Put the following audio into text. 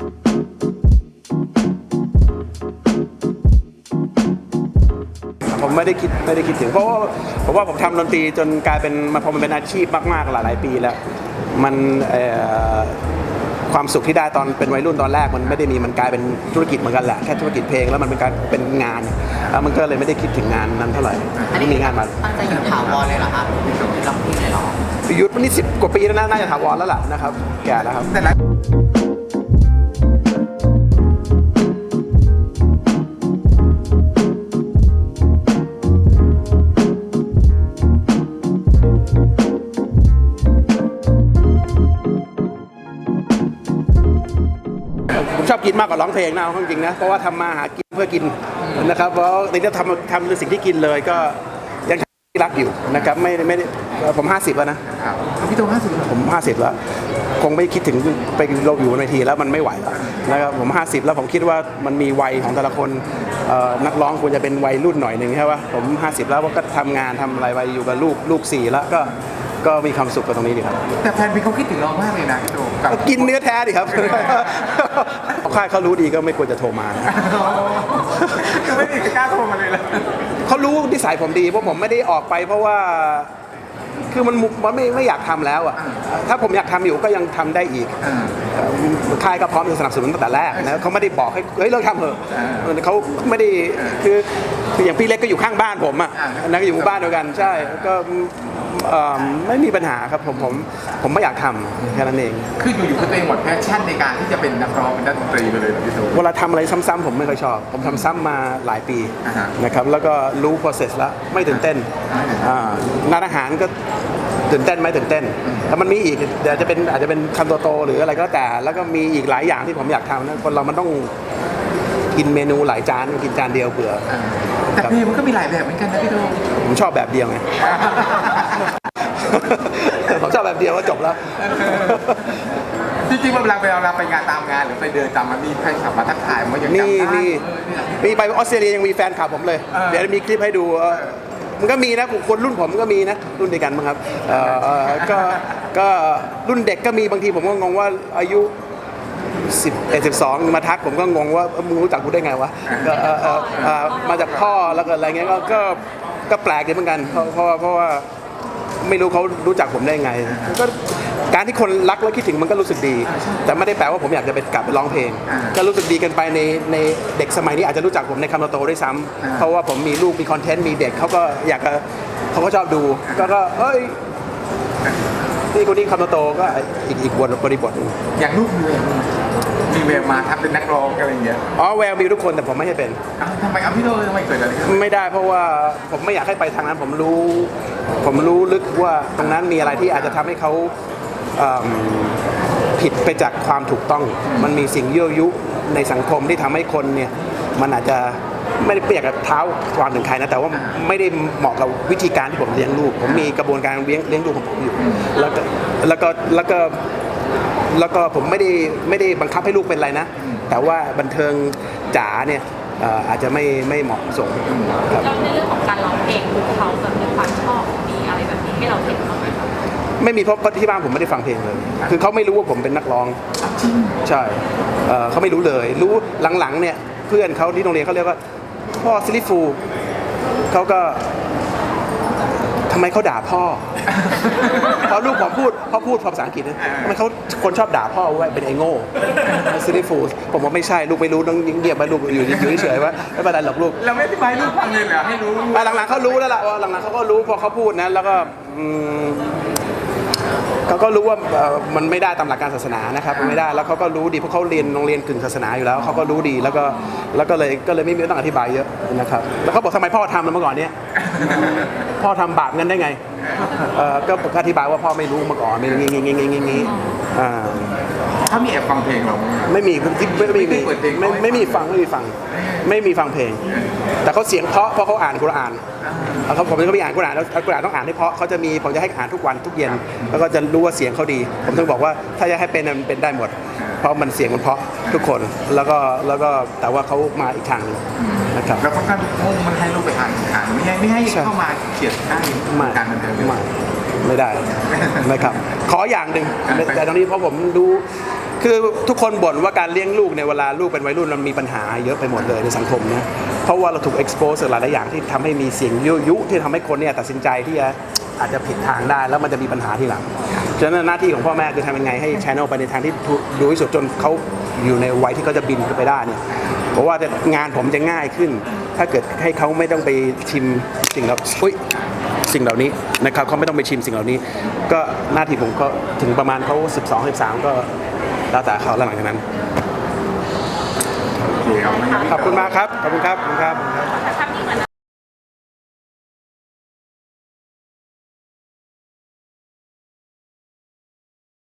ผมไม่ได้คิดไม่ได้คิดถึงเพราะว่าผมว่าผมทำดนตรีจนกลายเป็นมันพอมันเป็นอาชีพมากๆหลายๆปีแล้ว มันเอ่อความสุขที่ได้ตอนเป็นวัยรุ่นตอนแรกมันไม่ได้มีมันกลายเป็นธุรกิจเหมือนกันแหละแค่ธุรกิจเพลงแล้วมันเป็นการเป็นงานแล้วมันก็เลยไม่ได้คิดถึงงานนั้นเท่าไหร่อันนี้มีงานมาตั้งใจอยู่ถาวรเลยเหรอครับรับพี่เลยเหรอยุทธวันนี้สิบกว่าปีแล้วนะน่าจะถาวรแล้วล่ะนะครับแก่แล้วครับ ชอบกินมากกว่าร้องเพลงนะเอาเข้าจริงนะเพราะว่าทำมาหากินเพื่อกินนะครับเพราะตอนนี้ทำทำในสิ่งที่กินเลยก็ยังทำที่รักอยู่นะครับไม่ไม่ได้ผม 50 แล้วนะครับพี่โตห้าสิบผม 50 แล้ว คงไม่คิดถึงไปเราอยู่บนเวทีแล้วมันไม่ไหวแล้วนะครับผม 50 แล้วผมคิดว่ามันมีวัยของแต่ละคนเอ่อนักร้องควรจะเป็นวัยรุ่นหน่อยหนึ่งใช่ป่ะผม 50 แล้วก็ทำงานทำอะไรไปอยู่กับลูกลูกสี่แล้วก็ก็มีความสุขกับตรงนี้ดีครับ แต่แฟนพี่เขาคิดถึงเรามากเลยนะพี่โตกับกินเนื้อแท้ดิครับ ค่ายเขารู้ดีก็ไม่ควรจะโทรมานะคือไม่มีใครกล้าโทรมาเลยละเขารู้นิสัยผมดีเพราะผมไม่ได้ออกไป เพราะว่าคือมันมุมันไม่ไม่อยากทำแล้วอะถ้าผมอยากทำอยู่ก็ยังทำได้อีกเอ่อค่ายก็พร้อมจะสนับสนุนตั้งแต่แรกนะเขาไม่ได้บอกให้เฮ้ยเลิกทำเถอะเออเขาไม่ได้คือ คืออย่างพี่เล็กก็อยู่ข้างบ้านผมอะนะก็อยู่หมู่บ้านเดียวกันใช่ก็เอ่อไม่มีปัญหาครับผมผมผมไม่อยากทำแค่นั้นเอง คืออยู่ๆก็ตัวเองหมดแพชชั่นในการที่จะเป็นนักร้องเป็นนักดนตรีไปเลยเหรอพี่โตเวลาทำอะไรซ้ำๆผมไม่ค่อยชอบ ผมทำซ้ำมาหลายปีอ่าฮะนะครับแล้วก็รู้ process แล้วไม่ตื่นเต้นอ่างานอาหารก็ตื่นเต้นไหมตื่นเต้นแล้วมันมีอีกเดี๋ยวจะเป็นอาจจะเป็นคำโตๆหรืออะไรก็แล้วแต่ แล้วก็มีอีกหลายอย่างที่ผมอยากทำนะคนเรามันต้องกินเมนูหลายจานกินจานเดียวเผื่อ แต่เพลงมันก็มีหลายแบบเหมือนกันนะพี่โตผมชอบแบบเดียวไง ผมชอบแบบเดียวก็จบแล้ว จริงๆเวลาเวลาเราไปงานตามงานหรือไปเดินตามมันมีใครขับมาทักทายมันยังนี่จำได้นี่เออเนี่ยมีไปออสเตรเลียยังมีแฟนคลับผมเลยเออเดี๋ยวมีคลิปให้ดูเออมันก็มีนะคนรุ่นผมก็มีนะ รุ่นเดียวกันมั้งครับเอ่อเอ่อก็ก็รุ่นเด็กก็มีบางทีผมก็งงว่าอายุ สิบเอ็ดสิบสองมาทักผมก็งงว่ามึงรู้จักกูได้ไงวะก็เอ่อเอ่อเอ่อมาจากพ่อแล้วก็อะไรเงี้ยก็ก็ก็แปลกดีเหมือนกันเพราะเพราะเพราะว่าไม่รู้เขารู้จักผมได้ไงก็การที่คนรักและคิดถึงมันก็รู้สึกดี แต่ไม่ได้แปลว่าผมอยากจะไปกลับไปร้องเพลง ก็รู้สึกดีกันไปในในเด็กสมัยนี้อาจจะรู้จักผมในคำโตๆด้วยซ้ำเพราะว่าผมมีลูกมีคอนเทนต์มีเด็กเขาก็อยากจะเขาก็ชอบดูก็ก็เอ้ย นี่คนนี้คำโตๆก็อีกอีกบทบริบทหนึ่งอย่างลูกมีแววมีแววมาทักเป็นนักร้องอะไรอย่างเงี้ยอ๋อแววมีทุกคนแต่ผมไม่ให้เป็น อ้าวทำไมเอาพี่โตทำไมเกิดอะไรขึ้นไม่ได้เพราะว่าผมไม่อยากให้ไปทางนั้น ผมรู้ ผมรู้ลึกว่าตรงนั้นมีอะไรที่อาจจะทำให้เขาเอิ่มผิดไปจากความถูกต้อง มันมีสิ่งยั่วยุในสังคมที่ทำให้คนเนี่ยมันอาจจะ ไม่ได้เปรียกกับเท้าความถึงใครนะแต่ว่าไม่ได้เหมาะกับวิธีการที่ผมเลี้ยงลูก ผมมีกระบวนการเลี้ยงเลี้ยงลูกของผมอยู่ แล้วก็แล้วก็แล้วก็แล้วก็ผมไม่ได้ไม่ได้บังคับให้ลูกเป็นอะไรนะ แต่ว่าบันเทิงจ๋าเนี่ยเอ่ออาจจะไม่ไม่เหมาะสมครับ แล้วในเรื่องของการร้องเพลงเขาแบบมีความชอบมีอะไรแบบนี้ให้เราเห็นบ้างไหมคะไม่มีเพราะเพราะที่บ้านผมไม่ได้ฟังเพลงเลย คือเขาไม่รู้ว่าผมเป็นนักร้อง ใช่เอ่อเขาไม่รู้เลย รู้หลังๆเนี่ยเพื่อนเขาที่โรงเรียนเขาเรียกว่า พ่อซิลิฟู เขาก็ทำไมเขาด่าพ่อ พอลูกผมพูดพอพูดภาษาอังกฤษนะทำไมเขาคนชอบด่าพ่อว่าเป็นไอ้โง่ซิลิฟูผมว่าไม่ใช่ลูกไม่รู้ต้องเงียบไปลูกอยู่อยู่เฉยๆว่าไม่เป็นไรหรอกลูกเราไม่ได้ไปลูกฟังเลยเหรอให้รู้อะหลังๆเขารู้แล้วล่ะว่าหลังๆเขาก็รู้พอเขาพูดนะแล้วก็อืม เขาก็รู้ว่าเอ่อมันไม่ได้ตามหลักการศาสนานะครับมันไม่ได้แล้วเขาก็รู้ดีเพราะเขาเรียนโรงเรียนกึ่งศาสนาอยู่แล้วเขาก็รู้ดีแล้วก็แล้วก็เลยก็เลยไม่มีต้องอธิบายเยอะนะครับแล้วเขาบอกทำไมพ่อทำแล้วเมื่อก่อนเนี้ยพ่อทำบาปงั้นได้ไงเอ่อก็อธิบายว่าพ่อไม่รู้มาก่อนไม่งี้งี้งี้งี้งี้อ่าเขามีแอบฟังเพลงเราไหมไม่มีไม่ไม่มีไม่เปิดเพลงไม่ไม่มีฟังไม่มีฟัง ไม่มีฟังเพลง แต่เขาเสียงเพราะเพราะเขาอ่านกุรอานแล้ว เขาผมก็ไม่อ่านกุรอานแล้วกุรอานต้องอ่านให้เพราะเขาจะมีผมจะให้อ่านทุกวันทุกเย็น แล้วก็จะรู้ว่าเสียงเขาดี ผมถึงบอกว่าถ้าจะให้เป็นมันเป็นได้หมด เพราะมันเสียงมันเพราะทุกคนแล้วก็แล้วก็แต่ว่าเขามาอีกทางหนึงนะครับเราค่อนข้างมุ่งมันให้ลูกไปอ่านอ่านไม่ให้ไม่ให้ใช่เข้ามาเขียนได้ไม่การบันเทิงไม่ไม่ได้นะครับ ขออย่างหนึ่งแต่ตอนนี้เพราะผมดู คือทุกคนบ่นว่าการเลี้ยงลูกในเวลาลูกเป็นวัยรุ่นมันมีปัญหาเยอะไปหมดเลยในสังคมนะเพราะว่าเราถูก expose หลายๆอย่างที่ทำให้มีเสียงยุยุที่ทำให้คนเนี่ยตัดสินใจที่จะอาจจะผิดทางได้แล้วมันจะมีปัญหาทีหลังฉะนั้นหน้าที่ของพ่อแม่คือทำยังไงให้ช n นลไปในทางที่ดูที่สุดจนเขาอยู่ในวัยที่เขาจะบินขึ้นไปได้เนี่ยเพราะว่าจะงานผมจะง่ายขึ้น ถ้าเกิดให้เขาไม่ต้องไปชิมสิ่งเหล่าอุ้ยสิ่งเหล่านี้นะครับเขาไม่ต้องไปชิมสิ่งเหล่านี้ ก็หน้าที่ผมก็ถึงประมาณเขา12 13ก็ ล้วแต่เขาแล้วหลังจากนั้นโอเคครับขอบคุณมากครับ ขอบคุณครับ ขอบคุณครับ